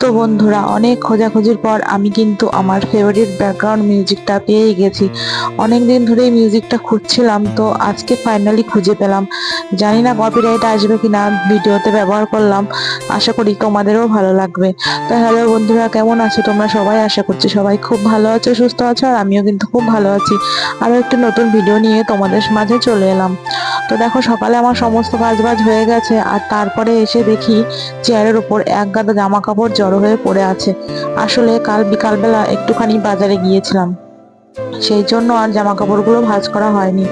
তো বন্ধুরা, অনেক খোঁজাখুঁজির পর আমি কিন্তু আমার ফেভারিট ব্যাকগ্রাউন্ড মিউজিকটা পেয়েই গেছি। অনেক দিন ধরেই মিউজিকটা খুঁজছিলাম, তো আজকে ফাইনালি খুঁজে পেলাম। জানি না কপিরাইট আসবে কিনা, ভিডিওতে ব্যবহার করলাম। আশা করি তোমাদেরও ভালো লাগবে। তো হ্যালো বন্ধুরা, কেমন আছো তোমরা? সবাই আশা করছি সবাই খুব ভালো আছো, সুস্থ আছো, আর আমিও কিন্তু খুব ভালো আছি। আরও একটি নতুন ভিডিও নিয়ে তোমাদের মাঝে চলে এলাম। তো দেখো, সকালে আমার সমস্ত কাজবাজ হয়ে গেছে, আর তারপরে এসে দেখি চেয়ারের উপর এক গাদা জামা কাপড় জড়ো হয়ে পড়ে আছে। আসলে কাল বিকালবেলা একটুখানি বাজারে গিয়েছিলাম। সেই জন্য আর জামা কাপড়গুলো ভাঁজ করা হয়নি।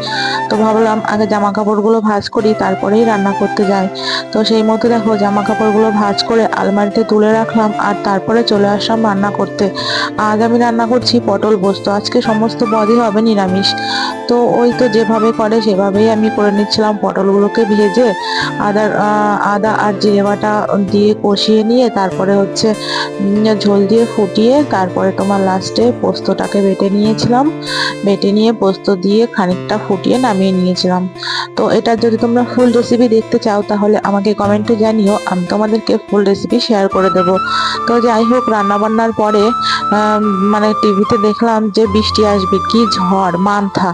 তো ভাবলাম আগে জামা কাপড়গুলো ভাঁজ করি তারপরেই রান্না করতে যাই। তো সেই মতো দেখো জামা কাপড়গুলো ভাঁজ করে আলমারিতে তুলে রাখলাম আর তারপরে চলে আসলাম রান্না করতে। আজ আমি রান্না করছি পটল পোস্ত। আজকে সমস্ত পদই হবে নিরামিষ। তো ওই তো যেভাবে করে সেভাবেই আমি করে নিচ্ছিলাম পটলগুলোকে ভেজে। আদা আহ, আদা আর জিরে বাটা দিয়ে কষিয়ে নিয়ে তারপরে হচ্ছে ঝোল দিয়ে ফুটিয়ে তারপরে তোমার লাস্টে পোস্তটাকে বেটে নিয়েছিলাম। বেটে নিয়ে পোস্ত দিয়ে খানিকটা ফুটিয়ে নামিয়ে নিয়েছিলাম। তো এটা যদি তোমরা ফুল রেসিপি দেখতে চাও, তাহলে আমাকে কমেন্টে জানিও, আমি তোমাদেরকে ফুল রেসিপি শেয়ার করে দেব। তো যাই হোক রান্না বান্নার পরে মানে টিভিতে দেখলাম যে বৃষ্টি আসবে, কি ঝড়, মান্থা।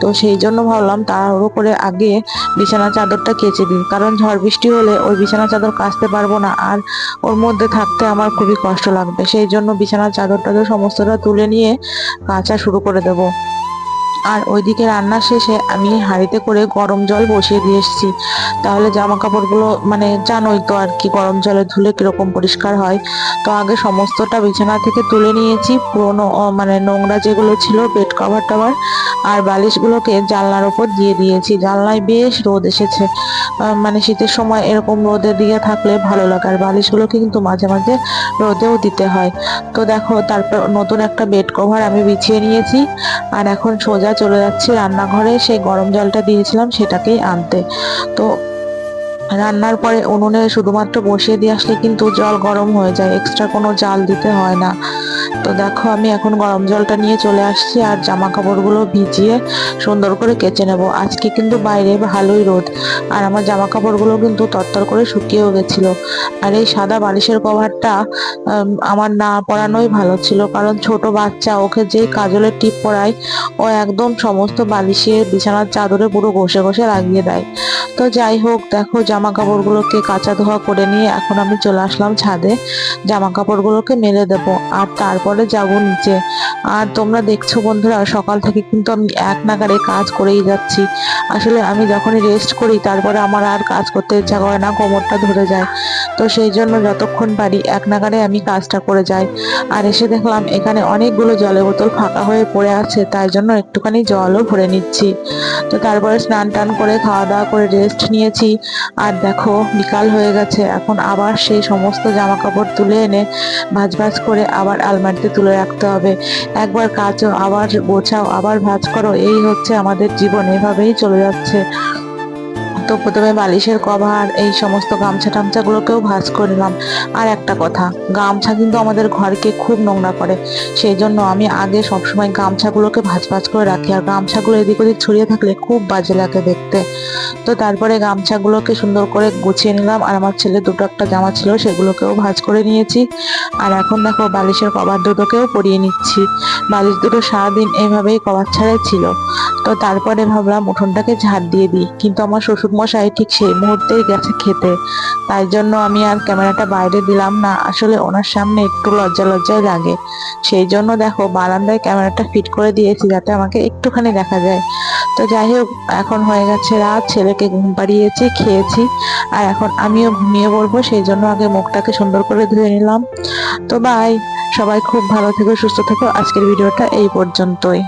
তো সেই জন্য ভাবলাম তাড়াহুড়ো করে আগে বিছানা চাদরটা কেচে দিই, কারণ ঝড় বৃষ্টি হলে ওই বিছানা চাদর কাচতে পারব না, আর ওর মধ্যে থাকতে আমার খুবই কষ্ট লাগবে। সেই জন্য বিছানার চাদরটা সমস্তটা তুলে নিয়ে কাচা শুরু করে দেব। আর ওইদিকে রান্না শেষে আমি হাঁড়িতে করে গরম জল বসিয়ে দিয়ে এসেছি। তাহলে জামা কাপড়গুলো মানে জানোই তো আর কি গরম জলে ধুলে কীরকম পরিষ্কার হয়। তো আগে সমস্তটা বিছানা থেকে তুলে নিয়েছি, পুরোনো মানে নোংরা যেগুলো ছিল বেড কভার টাভার আর বালিশগুলোকে জানলার ওপর দিয়ে দিয়েছি। জানলায় বেশ রোদ এসেছে। মানে শীতের সময় এরকম রোদে দিয়ে থাকলে ভালো লাগে। আর বালিশগুলোকে কিন্তু মাঝে মাঝে রোদেও দিতে হয়। তো দেখো, তারপর নতুন একটা বেড কভার আমি বিছিয়ে নিয়েছি। আর এখন সোজা চলে যাচ্ছি রান্নাঘরে সেই গরম জলটা দিয়েছিলাম সেটাকেই আনতে। তো রান্নার পরে উনুনে শুধুমাত্র বসিয়ে দিয়ে আসলে কিন্তু জল গরম হয়ে যায়। এক্সট্রা কোনো জাল দিতে হয় না। তো দেখো, আমি এখন গরম জলটা নিয়ে চলে আসছি আর জামা কাপড়গুলো ভিজিয়ে সুন্দর করে কেচে নেব। আজকে কিন্তু বাইরে ভালোই রোদ আর আমার জামা কাপড়গুলো কিন্তু তরতর করে শুকিয়েও গেছিল। আর এই সাদা বালিশের কভারটা আমার না পরানোই ভালো ছিল কারণ ছোট বাচ্চা, ওকে যেই কাজলের টিপ পরায়, ও একদম সমস্ত বালিশে বিছানার চাদরে পুরো ঘষে ঘষে লাগিয়ে দেয়। তো যাই হোক, দেখো জামা কাপড়গুলোকে কাঁচা ধোয়া করে নিয়ে এখন আমি চলে আসলাম ছাদে। জামা কাপড়গুলোকে মেলে দেব। আর তারপরে যাব নিচে। আর তোমরা দেখছ বন্ধুরা, সকাল থেকে কিন্তু আমি এক নাগারে কাজ করেই যাচ্ছি। আসলে আমি যখনই রেস্ট করি, তারপরে আমার আর কাজ করতে ইচ্ছা করে না, কোমরটা ধরে যায়। তো সেই জন্য যতক্ষণ পারি এক নাগারে আমি কাজটা করে যাই। আর এসে দেখলাম এখানে অনেকগুলো জলের বোতল ফাঁকা হয়ে পড়ে আছে, তাই জন্য একটুখানি জলও ভরে নিচ্ছি। তো তারপরে স্নান টান করে খাওয়া দাওয়া করে রেস্ট নিয়েছি। আর দেখো, বিকাল হয়ে গেছে। এখন আবার সেই সমস্ত জামা কাপড় তুলে এনে ভাজ ভাজ করে আবার আলমারিতে তুলে রাখতে হবে। একবার কাচো, আবার গোছাও, আবার ভাজ করো, এই হচ্ছে আমাদের জীবন। এভাবেই চলে যাচ্ছে। তো প্রথমে বালিশের কভার, এই সমস্ত গামছা টামছাগুলোকেও ভাঁজ করলাম আর একটা কথা, গামছা কিন্তু আমাদের ঘরকে খুব নোংরা করে। সেই জন্য আমি আগে সবসময় গামছাগুলোকে ভাঁজ ভাঁজ করে রাখি। আর গামছাগুলো এদিক ওদিক ছড়িয়ে থাকলে খুব বাজে লাগে দেখতে। তো তারপরে গামছাগুলোকে সুন্দর করে গুছিয়ে নিলাম। আর আমার ছেলে দুটো একটা জামা ছিল, সেগুলোকেও ভাঁজ করে নিয়েছি। আর এখন দেখো বালিশের কভার দুটোকেও পরিয়ে নিচ্ছি। বালিশ দুটো সারাদিন এভাবেই কভার ছাড়াই ছিল। তো তারপরে ভাবলাম উঠোনটাকে ঝাড় দিয়ে দিই। কিন্তু আমার শ্বশুর মশাই ঠিক সেই মুহূর্তেই গেছে খেতে। তাই জন্য আমি আর ক্যামেরাটা বাইরে দিলাম না। আসলে ওনার সামনে একটু লজ্জা লজ্জায় লাগে। সেই জন্য দেখো, বারান্দায় ক্যামেরাটা ফিট করে দিয়েছি যাতে আমাকে একটুখানি দেখা যায়। তো যাই হোক, এখন হয়ে গেছে রাত। ছেলেকে ঘুম পাড়িয়েছি, খেয়েছি। আর এখন আমিও ঘুমিয়ে পড়ব। সেই জন্য আগে মুখটাকে সুন্দর করে ধুয়ে নিলাম। তো বাই সবাই খুব ভালো থেকো, সুস্থ থেকো। আজকের ভিডিওটা এই পর্যন্তই।